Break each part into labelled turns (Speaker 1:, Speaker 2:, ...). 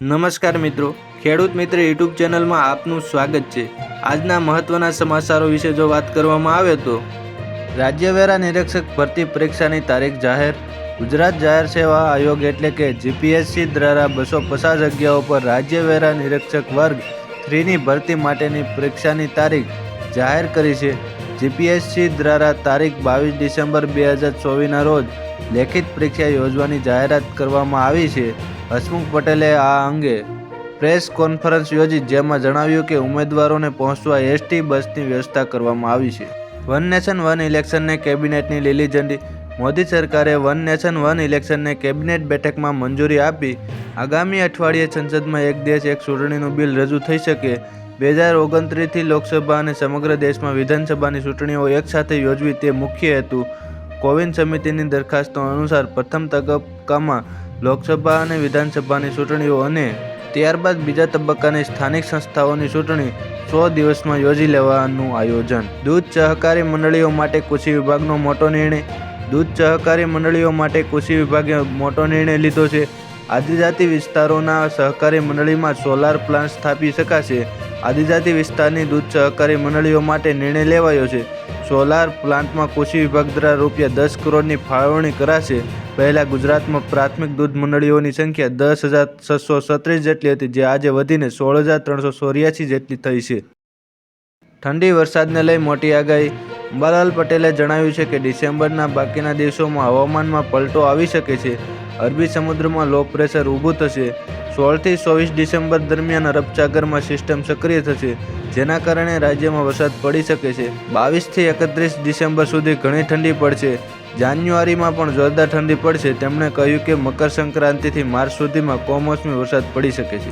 Speaker 1: નમસ્કાર મિત્રો. ખેડૂત મિત્ર યુટ્યુબ ચેનલમાં આપનું સ્વાગત છે. આજના મહત્વના સમાચારો વિશે જો વાત કરવામાં આવે તો રાજ્યવેરા નિરીક્ષક ભરતી પરીક્ષાની તારીખ જાહેર, ગુજરાત જાહેર સેવા આયોગ એટલે કે જીપીએસસી દ્વારા બસો પચાસ જગ્યાઓ પર રાજ્યવેરા નિરીક્ષક વર્ગ થ્રીની ભરતી માટેની પરીક્ષાની તારીખ જાહેર કરી છે. જીપીએસસી દ્વારા તારીખ બાવીસ ડિસેમ્બર બે હજાર ચોવીસના રોજ લેખિત પરીક્ષા યોજવાની જાહેરાત કરવામાં આવી છે. હસમુખ પટેલે આ અંગે પ્રેસ કોન્ફરન્સ યોજી જેમાં જણાવ્યું કે ઉમેદવારોને પહોંચવા એસટી બસની વ્યવસ્થા કરવામાં આવી છે. વન નેશન વન ઇલેક્શનને કેબિનેટની લીલી ઝંડી. મોદી સરકારે વન નેશન વન ઇલેક્શનને કેબિનેટ બેઠકમાં મંજૂરી આપી. આગામી અઠવાડિયે સંસદમાં એક દેશ એક ચૂંટણીનું બિલ રજૂ થઈ શકે. બે હજાર ઓગણત્રીસથી લોકસભા અને સમગ્ર દેશમાં વિધાનસભાની ચૂંટણીઓ એકસાથે યોજવી તે મુખ્ય હેતુ. કોવિન સમિતિની દરખાસ્તો અનુસાર પ્રથમ તબક્કામાં લોકસભા અને વિધાનસભાની ચૂંટણીઓ અને ત્યારબાદ બીજા તબક્કાની સ્થાનિક સંસ્થાઓની ચૂંટણી સો દિવસમાં યોજી લેવાનું આયોજન. દૂધ સહકારી મંડળીઓ માટે કૃષિ વિભાગનો મોટો નિર્ણય. દૂધ સહકારી મંડળીઓ માટે કૃષિ વિભાગે મોટો નિર્ણય લીધો છે. આદિજાતિ વિસ્તારોના સહકારી મંડળીમાં સોલાર પ્લાન્ટ સ્થાપી શકાશે. આદિજાતિ વિસ્તારની દૂધ સહકારી મંડળીઓ માટે નિર્ણય લેવાયો છે. સોલાર પ્લાન્ટમાં કૃષિ વિભાગ દ્વારા રૂપિયા દસ કરોડની ફાળવણી કરાશે. પહેલાં ગુજરાતમાં પ્રાથમિક દૂધ મંડળીઓની સંખ્યા દસ હજાર છસો છત્રીસ જેટલી હતી, જે આજે વધીને સોળ હજાર ત્રણસો ચોર્યાસી જેટલી થઈ છે. ઠંડી વરસાદને લઈ મોટી આગાહી. અંબાલાલ પટેલે જણાવ્યું છે કે ડિસેમ્બરના બાકીના દિવસોમાં હવામાનમાં પલટો આવી શકે છે. અરબી સમુદ્રમાં લો પ્રેશર ઊભું થશે. સોળથી ચોવીસ ડિસેમ્બર દરમિયાન અરબસાગરમાં સિસ્ટમ સક્રિય થશે, જેના કારણે રાજ્યમાં વરસાદ પડી શકે છે. બાવીસથી એકત્રીસ ડિસેમ્બર સુધી ઘણી ઠંડી પડશે. જાન્યુઆરીમાં પણ જોરદાર ઠંડી પડશે. તેમણે કહ્યું કે મકર સંક્રાંતિથી માર્ચ સુધીમાં કમોસમી વરસાદ પડી શકે છે.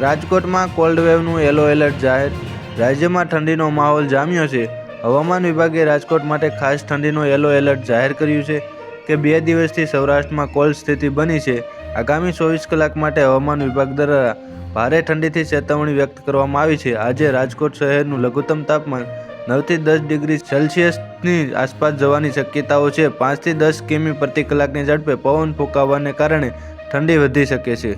Speaker 1: રાજકોટમાં કોલ્ડ વેવનું યલો એલર્ટ જાહેર. રાજ્યમાં ઠંડીનો માહોલ જામ્યો છે. હવામાન વિભાગે રાજકોટ માટે ખાસ ઠંડીનો યલો એલર્ટ જાહેર કર્યું છે. કે બે દિવસથી સૌરાષ્ટ્રમાં કોલ્ડ સ્થિતિ બની છે. આગામી ચોવીસ કલાક માટે હવામાન વિભાગ દ્વારા ભારે ઠંડીથી ચેતવણી વ્યક્ત કરવામાં આવી છે. આજે રાજકોટ શહેરનું લઘુત્તમ તાપમાન નવથી દસ ડિગ્રી સેલ્સિયસની આસપાસ જવાની શક્યતાઓ છે. પાંચથી દસ કિમી પ્રતિ કલાકની ઝડપે પવન ફૂંકાવાને કારણે ઠંડી વધી શકે છે.